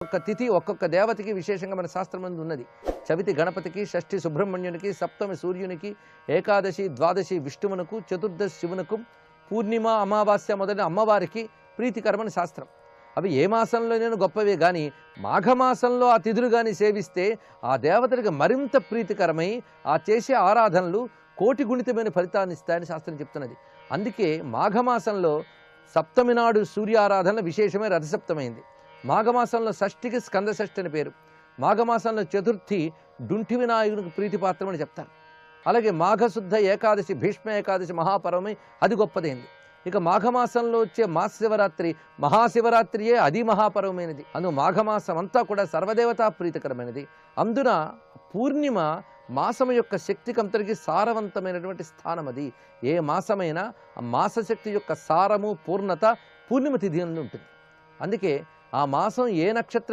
ఒక్కొక్క తిథి ఒక్కొక్క దేవతకి విశేషంగా మన శాస్త్రం ఉన్నది. చవితి గణపతికి షష్ఠి సుబ్రహ్మణ్యునికి సప్తమి సూర్యునికి ఏకాదశి ద్వాదశి విష్ణువునకు చతుర్దశి శివునకు పూర్ణిమ అమావాస్య మొదలైన అమ్మవారికి ప్రీతికరమని శాస్త్రం. అవి ఏ మాసంలోనైనా గొప్పవే కానీ మాఘమాసంలో ఆ తిథులు కానీ సేవిస్తే ఆ దేవతలకు మరింత ప్రీతికరమై ఆ చేసే ఆరాధనలు కోటి గుణితమైన ఫలితాన్ని ఇస్తాయని శాస్త్రం చెప్తున్నది. అందుకే మాఘమాసంలో సప్తమి నాడు సూర్యారాధన విశేషమే రథసప్తమైంది మాఘమాసంలో షష్ఠికి స్కంద షష్ఠి అని పేరు. మాఘమాసంలో చతుర్థి డుంఠి వినాయకునికి ప్రీతిపాత్రం అని చెప్తారు. అలాగే మాఘశుద్ధ ఏకాదశి భీష్మ ఏకాదశి మహాపర్వమై అది గొప్పదైంది. ఇక మాఘమాసంలో వచ్చే మహాశివరాత్రి మహాశివరాత్రియే అది మహాపర్వమైనది అందు మాఘమాసం అంతా కూడా సర్వదేవతా ప్రీతికరమైనది. అందున పూర్ణిమ మాసము యొక్క శక్తికంతరికి సారవంతమైనటువంటి స్థానం అది. ఏ మాసమైనా ఆ మాసశక్తి యొక్క సారము పూర్ణత పూర్ణిమ తిథి అందు ఉంటుంది. అందుకే ఆ మాసం ఏ నక్షత్ర